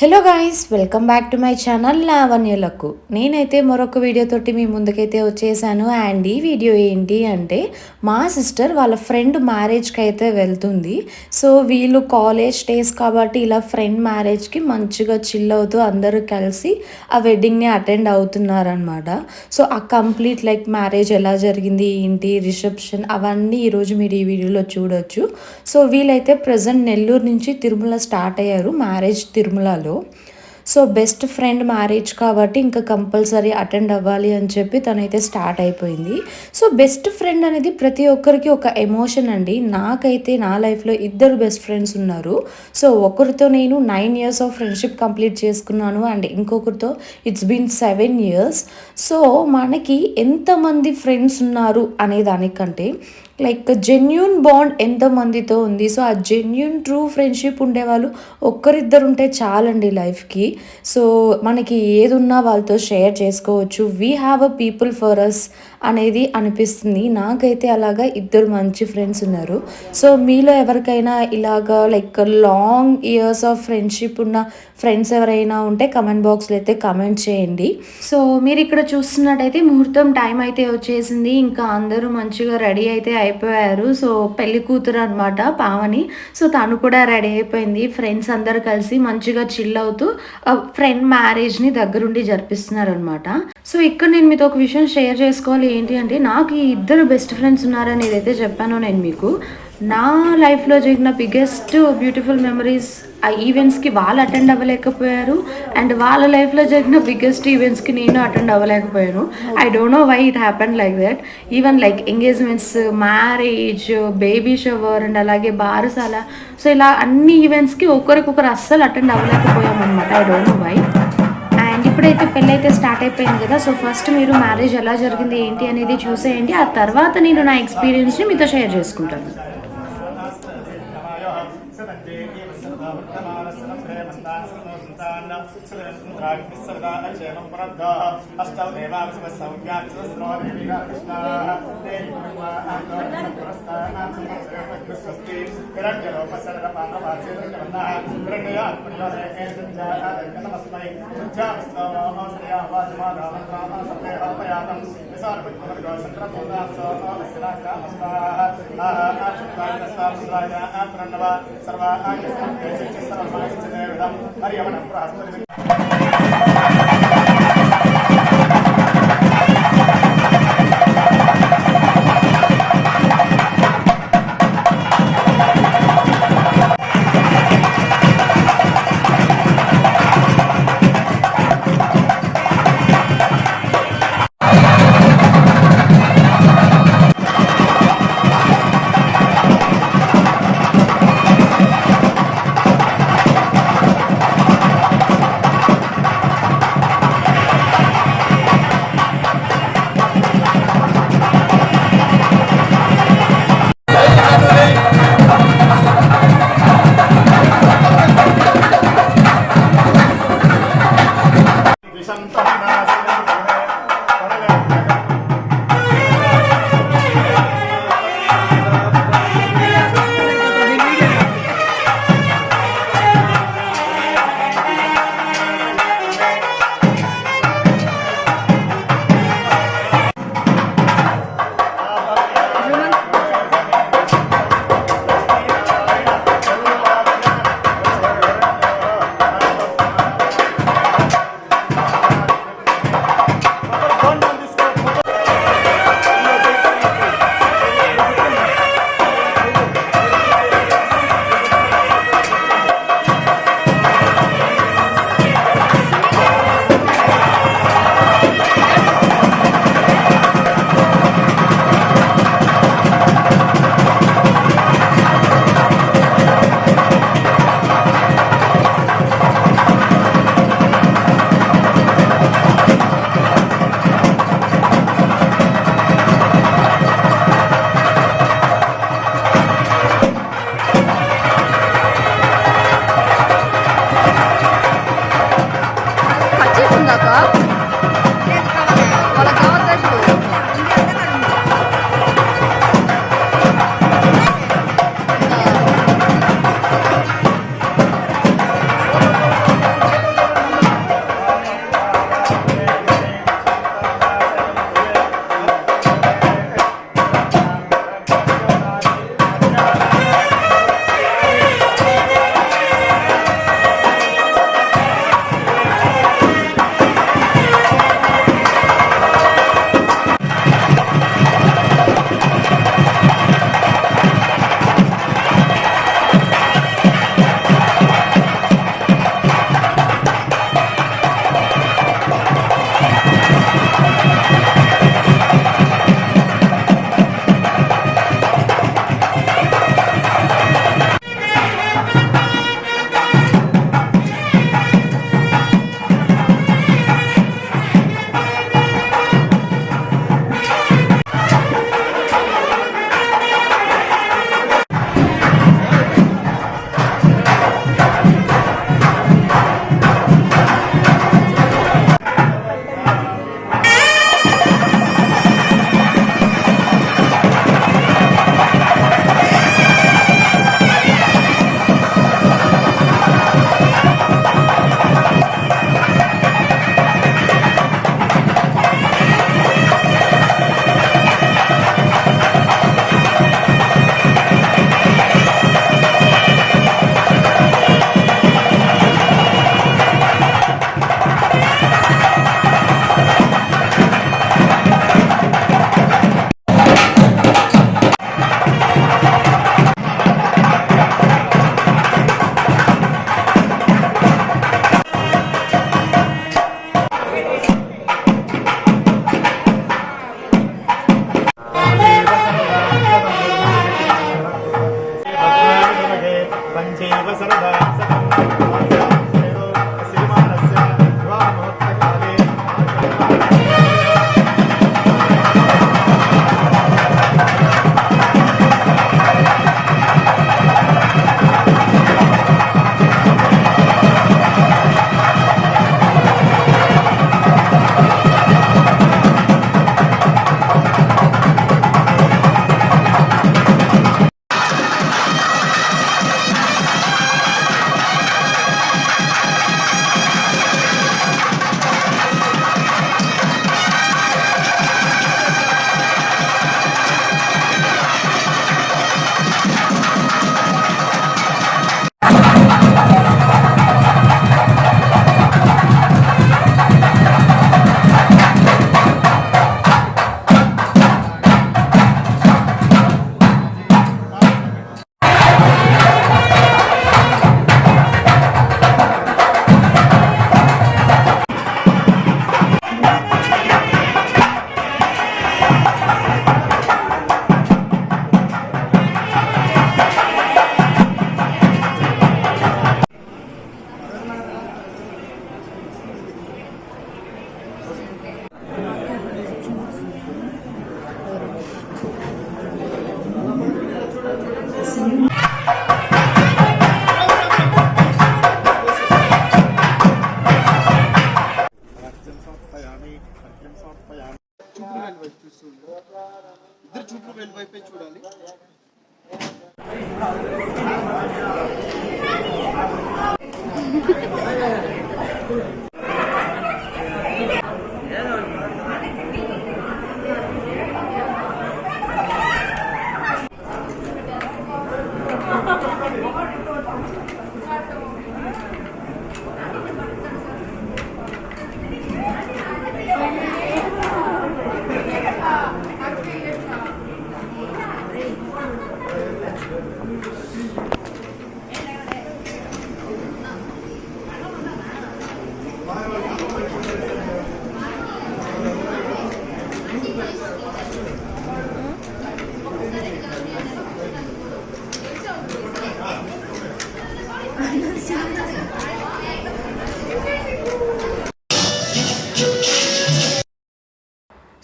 Hello guys welcome back to my channel లావణ్యులకు నేనైతే మరొక వీడియోతోటి మీ ముందుకైతే వచ్చేసాను. అండ్ ఈ వీడియో ఏంటి అంటే మా సిస్టర్ వాళ్ళ ఫ్రెండ్ మ్యారేజ్కి అయితే వెళ్తుంది. సో వీళ్ళు కాలేజ్ డేస్ కాబట్టి ఇలా ఫ్రెండ్ మ్యారేజ్కి మంచిగా చిల్ అవుతూ అందరూ కలిసి ఆ వెడ్డింగ్ని అటెండ్ అవుతున్నారనమాట సో ఆ కంప్లీట్ లైక్ మ్యారేజ్ ఎలా జరిగింది ఏంటి రిసెప్షన్ అవన్నీ ఈరోజు మీరు ఈ వీడియోలో చూడొచ్చు. సో వీళ్ళైతే ప్రజెంట్ నెల్లూరు నుంచి తిరుమల స్టార్ట్ అయ్యారు మ్యారేజ్ తిరుమలలో. సో బెస్ట్ ఫ్రెండ్ మ్యారేజ్ కాబట్టి ఇంకా కంపల్సరీ అటెండ్ అవ్వాలి అని చెప్పి తనైతే స్టార్ట్ అయిపోయింది. సో బెస్ట్ ఫ్రెండ్ అనేది ప్రతి ఒక్కరికి ఒక ఎమోషన్ అండి. నాకైతే నా లైఫ్లో ఇద్దరు బెస్ట్ ఫ్రెండ్స్ ఉన్నారు. సో ఒకరితో నేను nine years of friendship complete చేసుకున్నాను అండ్ ఇంకొకరితో it's been seven years. So మనకి ఎంతమంది ఫ్రెండ్స్ ఉన్నారు అనే దానికంటే లైక్ జెన్యున్ బాండ్ ఎంతమందితో ఉంది? సో ఆ జెన్యున్ ట్రూ ఫ్రెండ్షిప్ ఉండేవాళ్ళు ఒక్కరిద్దరు ఉంటే చాలండి లైఫ్కి. సో మనకి ఏది ఉన్నా వాళ్ళతో షేర్ చేసుకోవచ్చు. We have a people for us అనేది అనిపిస్తుంది. నాకైతే అలాగా ఇద్దరు మంచి ఫ్రెండ్స్ ఉన్నారు. సో మీలో ఎవరికైనా ఇలాగా like long years of friendship ఉన్న ఫ్రెండ్స్ ఎవరైనా ఉంటే కమెంట్ బాక్స్లో అయితే కమెంట్ చేయండి. సో మీరు ఇక్కడ చూస్తున్నట్టయితే ముహూర్తం టైం అయితే వచ్చేసింది. ఇంకా అందరూ మంచిగా రెడీ అయితే అయిపోయారు. సో పెళ్ళి కూతురు అనమాట పావని. సో తను కూడా రెడీ అయిపోయింది. ఫ్రెండ్స్ అందరు కలిసి మంచిగా చిల్ అవుతూ ఫ్రెండ్ మ్యారేజ్ని దగ్గరుండి జరిపిస్తున్నారు అనమాట సో ఇక్కడ నేను మీతో ఒక విషయం షేర్ చేసుకోవాలి. ఏంటి అంటే నాకు ఈ ఇద్దరు బెస్ట్ ఫ్రెండ్స్ ఉన్నారని ఏదైతే చెప్పానో నేను మీకు. నా లైఫ్లో జరిగిన బిగ్గెస్ట్ బ్యూటిఫుల్ మెమరీస్ ఆ ఈవెంట్స్కి వాళ్ళు అటెండ్ అవ్వలేకపోయారు. అండ్ వాళ్ళ లైఫ్లో జరిగిన బిగ్గెస్ట్ ఈవెంట్స్కి నేను attend అవ్వలేకపోయాను. I don't know why it happen like that even like engagements marriage baby shower and అలాగే బారసాల. సో ఇలా అన్ని ఈవెంట్స్కి ఒకరికొకరు అస్సలు అటెండ్ అవ్వలేకపోయాం అనమాట I don't know why and ఇప్పుడైతే పెళ్ళి అయితే స్టార్ట్ అయిపోయింది కదా సో ఫస్ట్ మీరు మ్యారేజ్ ఎలా జరిగింది ఏంటి అనేది చూసేయండి. ఆ తర్వాత నేను నా ఎక్స్పీరియన్స్ని మీతో షేర్ చేసుకుంటాను. అష్టో అష్టౌ దేవాంశువ సౌమ్యాక్షస్రో దేవిగా కృష్ణ స్వస్తి నిరంజనోపసరణ పాత్రవాచేతృణ్యాత్మయోగేంద్రమస్మై సర్వాణి సర్వాణి హరియమణ ప్రాస్తుత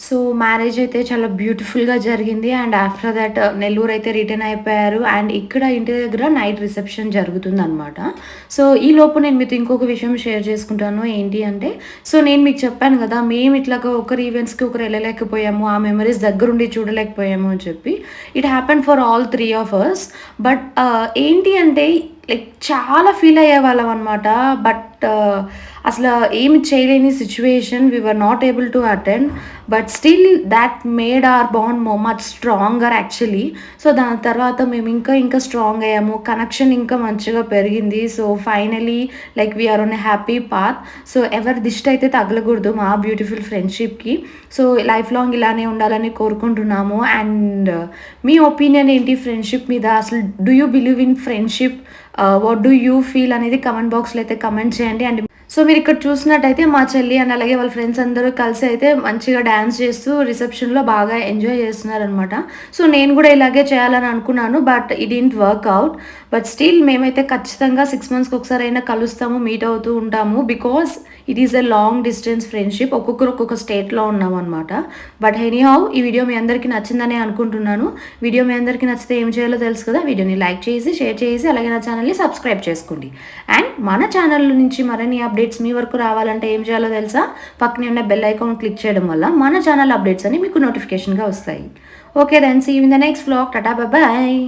సో మ్యారేజ్ అయితే చాలా బ్యూటిఫుల్గా జరిగింది. అండ్ ఆఫ్టర్ దట్ నెల్లూరు అయితే రిటర్న్ అయిపోయారు. అండ్ ఇక్కడ ఇంటి దగ్గర నైట్ రిసెప్షన్ జరుగుతుంది అనమాట సో ఈ లోపు నేను మీతో ఇంకొక విషయం షేర్ చేసుకుంటాను. ఏంటి అంటే సో నేను మీకు చెప్పాను కదా మేము ఇట్లా ఒకరి ఈవెంట్స్కి ఒకరు వెళ్ళలేకపోయాము ఆ మెమరీస్ దగ్గరుండి చూడలేకపోయాము అని చెప్పి. It happen for all three of us but ఏంటి అంటే లైక్ చాలా ఫీల్ అయ్యే వాళ్ళం అనమాట బట్ uh, అసలు ఏమి చేయలేని situation we were not able to attend but still that made our bond more much stronger actually so దాని తర్వాత మేము ఇంకా ఇంకా స్ట్రాంగ్ అయ్యాము. కనెక్షన్ ఇంకా మంచిగా పెరిగింది. So finally like we are on a happy path so ఎవరి దిష్టి అయితే తగలకూడదు మా బ్యూటిఫుల్ ఫ్రెండ్షిప్కి సో లైఫ్ లాంగ్ ఇలానే ఉండాలని కోరుకుంటున్నాము. అండ్ uh, మీ ఒపీనియన్ ఏంటి ఫ్రెండ్షిప్ మీద? అసలు do you believe in friendship what do you feel అనేది కమెంట్ బాక్స్లో అయితే కమెంట్ చేయండి. అండ్ సో మీరు ఇక్కడ చూసినట్టయితే మా చెల్లి అండ్ అలాగే వాళ్ళ ఫ్రెండ్స్ అందరూ కలిసి అయితే మంచిగా డ్యాన్స్ చేస్తూ రిసెప్షన్లో బాగా ఎంజాయ్ చేస్తున్నారనమాట సో నేను కూడా ఇలాగే చేయాలని అనుకున్నాను but it ain't work out but still మేమైతే ఖచ్చితంగా సిక్స్ మంత్స్కి ఒకసారి అయినా కలుస్తాము మీట్ అవుతూ ఉంటాము because it is a long distance friendship ఒక్కొక్కరు ఒక్కొక్క స్టేట్లో ఉన్నాం అనమాట బట్ ఎనీహౌ ఈ వీడియో మీ అందరికీ నచ్చిందనే అనుకుంటున్నాను. వీడియో మీ అందరికీ నచ్చితే ఏం చేయాలో తెలుసు కదా? వీడియోని లైక్ చేసి షేర్ చేసి అలాగే నా ఛానల్ని సబ్స్క్రైబ్ చేసుకోండి. అండ్ మన ఛానల్ నుంచి మరిన్ని అప్డేట్స్ మీ వరకు రావాలంటే ఏం చేయాలో తెలుసా? పక్కనే ఉన్న బెల్ ఐకాన్ క్లిక్ చేయడం వల్ల మన ఛానల్ అప్డేట్స్ అని మీకు నోటిఫికేషన్గా వస్తాయి. Okay then see in the next blog tata bye